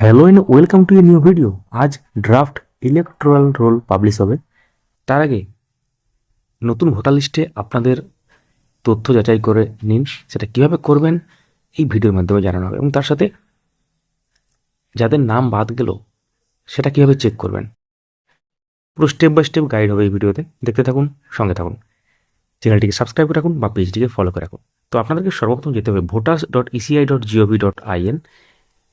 Hello and welcome to a new video আজ draft electoral roll publish হবে। তার আগে নতুন ভোটার লিস্টে আপনাদের তথ্য যাচাই করে নিন, সেটা কীভাবে করবেন এই ভিডিওর মাধ্যমে জানানো হবে এবং তার সাথে যাদের নাম বাদ গেল, সেটা কীভাবে চেক করবেন। পুরো স্টেপ বাই স্টেপ গাইড হবে এই ভিডিওতে। দেখতে থাকুন, সঙ্গে থাকুন। চ্যানেলটিকে সাবস্ক্রাইব করে রাখুন বা পেজটিকে ফলো করে রাখুন। তো আপনাদেরকে সর্বপ্রথম যেতে হবে voters dot ECI dot GOV dot IN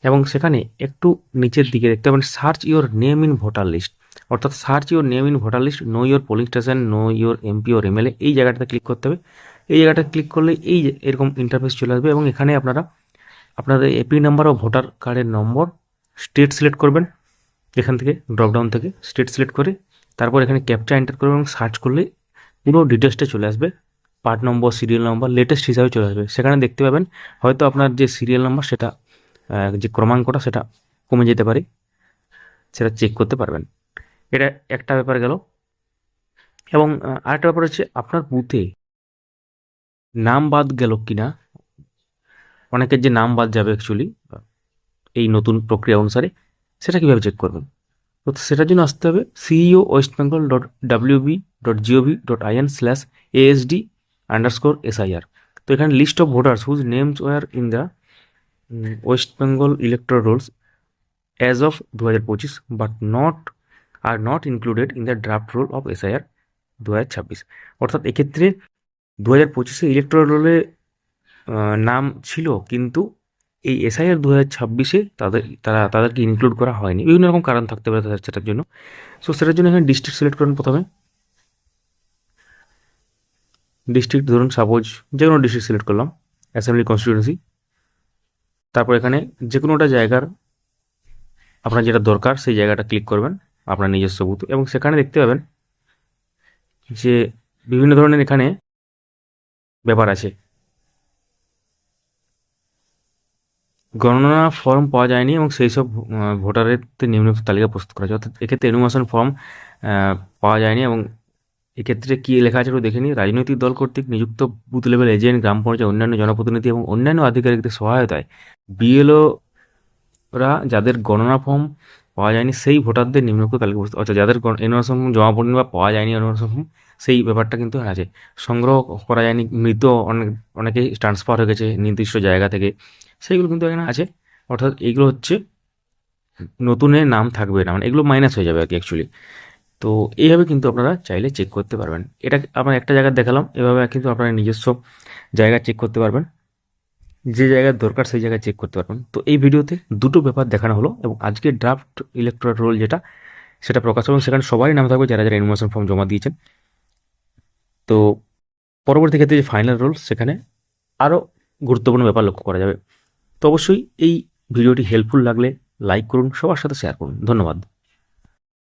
এবং সেখানে একটু নিচের দিকে দেখতে পাবেন search your name in voter list অর্থাৎ search your name in voter list know your polling station know your MP or MLA এই জায়গাটাতে ক্লিক করতে হবে। এই জায়গাটা ক্লিক করলে এই এরকম ইন্টারফেস চলে আসবে এবং এখানে আপনারা আপনাদের এপি নাম্বার ও ভোটার কার্ডের নম্বর স্টেট সিলেক্ট করবেন। এখান থেকে ড্রপডাউন থেকে স্টেট সিলেক্ট করে, তারপর এখানে ক্যাপচা এন্টার করবেন এবং সার্চ করলে পুরো ডিটেলসটা চলে আসবে। Part number serial number latest হিসাবে চলে আসবে। সেখানে দেখতে পাবেন, হয়তো আপনার যে সিরিয়াল নাম্বার সেটা যে ক্রমাঙ্কটা সেটা কমে যেতে পারে, সেটা চেক করতে পারবেন। এটা একটা ব্যাপার গেল। এবং আরেকটা ব্যাপার হচ্ছে আপনার বুথে নাম বাদ গেল কিনা? অনেকের যে নাম বাদ যাবে অ্যাকচুয়ালি এই নতুন প্রক্রিয়া অনুসারে, সেটা কীভাবে চেক করবেন? তো সেটার জন্য আসতে হবে CEO West Bengal dot WB dot GOV dot IN slash ASD underscore SIR তো এখানে list of voters whose names were in the West Bengal electoral rolls as of দু হাজার পঁচিশ but not are not included in the draft roll of SIR দু হাজার ছাব্বিশ। অর্থাৎ এক্ষেত্রে দু হাজার পঁচিশে ইলেকট্রো রোলে নাম ছিল, কিন্তু এই এসআইআর দু হাজার ছাব্বিশে তাদের, তারা, তাদেরকে ইনক্লুড করা হয়নি। বিভিন্ন রকম কারণ থাকতে পারে তাদের, সেটার জন্য। সো সেটার জন্য এখানে ডিস্ট্রিক্ট সিলেক্ট করেন প্রথমে। ডিস্ট্রিক্ট ধরুন সাপোজ যে কোনো ডিস্ট্রিক্ট সিলেক্ট করলাম। অ্যাসেম্বলি কনস্টিটিউয়েন্সি তারপর এখানে যে কোনোটা জায়গার আপনার যেটা দরকার, সেই জায়গাটা ক্লিক করবেন, আপনার নিজস্ব বুথ এবং সেখানে দেখতে পাবেন যে বিভিন্ন ধরনের এখানে ব্যাপার আছে। গণনা ফর্ম পাওয়া যায়নি এবং সেই সব ভোটারের নিম্নলিখিত তালিকা প্রস্তুত করা হয়েছে অর্থাৎ এক্ষেত্রে এনুমেশন ফর্ম পাওয়া যায়নি এবং এক্ষেত্রে কী লেখা আছে একটু দেখে নিই। রাজনৈতিক দল কর্তৃক নিযুক্ত বুথ লেভেল এজেন্ট, গ্রাম পঞ্চায়েত, অন্যান্য জনপ্রতিনিধি এবং অন্যান্য আধিকারিকদের সহায়তায় বিএলওরা যাদের গণনা ফর্ম পাওয়া যায়নি, সেই ভোটারদের নিম্নলিখিত তালিকা প্রস্তুত। অর্থাৎ যাদের এনুমেশন ফর্ম জমা পড়েনি বা পাওয়া যায়নি এনুমেশন ফর্ম, সেই ব্যাপারটা কিন্তু আছে। সংগ্রহ করা যায়নি, মৃত অনেক অনেকেই ট্রান্সফার হয়ে গেছে নির্দিষ্ট জায়গা থেকে। সেইগুলো কিন্তু এখানে আছে। অর্থাৎ এইগুলো হচ্ছে নতুনের নাম থাকবে না মানে এগুলো মাইনাস হয়ে যাবে আর কি অ্যাকচুয়ালি তো এইভাবে কিন্তু আপনারা চাইলে চেক করতে পারবেন। এটা আমার একটা জায়গায় দেখালাম, এভাবে কিন্তু আপনারা নিজস্ব জায়গা চেক করতে পারবেন। যে জায়গার দরকার সেই জায়গায় চেক করতে পারবেন। তো এই ভিডিওতে দুটো ব্যাপার দেখানো হলো এবং আজকে ড্রাফট ইলেকট্রাল রোল যেটা, সেটা প্রকাশ এবং সেখানে সবাই নাম থাকবে যারা যারা ইনভেশন ফর্ম জমা দিয়েছেন। তো পরবর্তী ক্ষেত্রে যে ফাইনাল রোল সেখানে আরও গুরুত্বপূর্ণ ব্যাপার লক্ষ্য করা যাবে। তো অবশ্যই এই ভিডিওটি হেল্পফুল লাগলে লাইক করুন, সবার সাথে শেয়ার করুন। ধন্যবাদ।